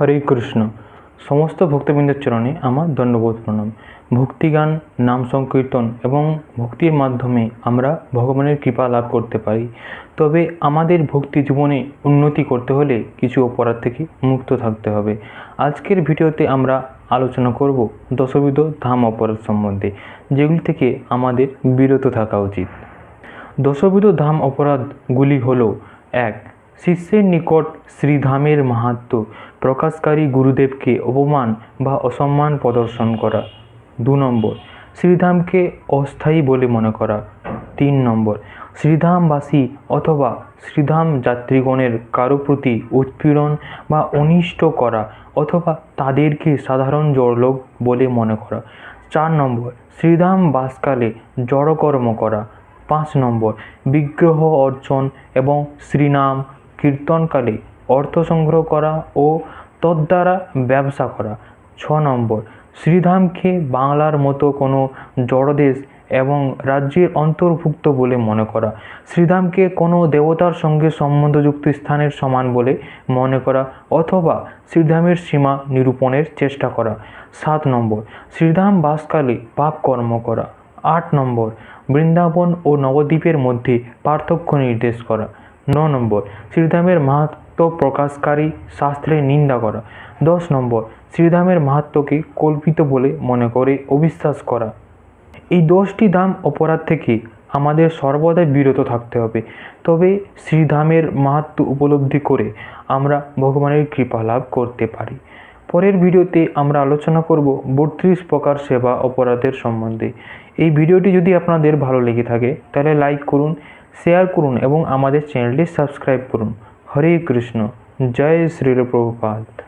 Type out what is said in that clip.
হরে কৃষ্ণ। সমস্ত ভক্তবৃন্দের চরণে আমার দণ্ডবোধ প্রণাম। ভক্তিগান, নাম সংকীর্তন এবং ভক্তির মাধ্যমে আমরা ভগবানের কৃপা লাভ করতে পারি। তবে আমাদের ভক্তি জীবনে উন্নতি করতে হলে কিছু অপরাধ থেকে মুক্ত থাকতে হবে। আজকের ভিডিওতে আমরা আলোচনা করব দশবিধ ধাম অপরাধ সম্বন্ধে, যেগুলি থেকে আমাদের বিরত থাকা উচিত। দশবিধ ধাম অপরাধগুলি হল, এক শিষ্যের নিকট শ্রীধামের মাহাত্ম্য, প্রকাশকারী গুরুদেবকে অপমান বা অসম্মান প্রদর্শন করা। দু নম্বর, শ্রীধামকে অস্থায়ী বলে মনে করা। তিন নম্বর, শ্রীধামবাসী অথবা শ্রীধাম যাত্রীগণের কারও প্রতি উৎপীড়ন বা অনিষ্ট করা অথবা তাদেরকে সাধারণ জড়লোক বলে মনে করা। চার নম্বর, শ্রীধাম বাসকালে জড়কর্ম করা। পাঁচ নম্বর, বিগ্রহ অর্চন এবং শ্রীনাম কীর্তনকালে অর্থ সংগ্রহ করা ও তদ্বারা ব্যবসা করা। ছ নম্বর, শ্রীধামকে বাংলার মতো কোনো জড়দেশ এবং রাজ্যের অন্তর্ভুক্ত বলে মনে করা। শ্রীধামকে কোনো দেবতার সঙ্গে সম্বন্ধযুক্ত স্থানের সমান বলে মনে করা অথবা শ্রীধামের সীমা নিরূপণের চেষ্টা করা। সাত নম্বর, শ্রীধাম বাসকালে পাপ কর্ম করা। আট নম্বর, বৃন্দাবন ও নবদ্বীপের মধ্যে পার্থক্য নির্দেশ করা। ন নম্বর, শ্রীধামের মাহাত্ম প্রকাশকারী শাস্ত্রের নিন্দা করা। দশ নম্বর, শ্রীধামের মাহাত্মকে কল্পিত বলে মনে করে অবিশ্বাস করা। এই দশটি ধাম অপরাধ থেকে আমাদের সর্বদাই বিরত থাকতে হবে। তবে শ্রীধামের মাহাত্ম উপলব্ধি করে আমরা ভগবানের কৃপা লাভ করতে পারি। পরের ভিডিওতে আমরা আলোচনা করব বত্রিশ প্রকার সেবা অপরাধের সম্বন্ধে। এই ভিডিওটি যদি আপনাদের ভালো লেগে থাকে, তাহলে লাইক করুন শেয়ার করুন এবং আমাদের চ্যানেলটি সাবস্ক্রাইব করুন। হরে কৃষ্ণ। জয় শ্রীল প্রভুপাদ।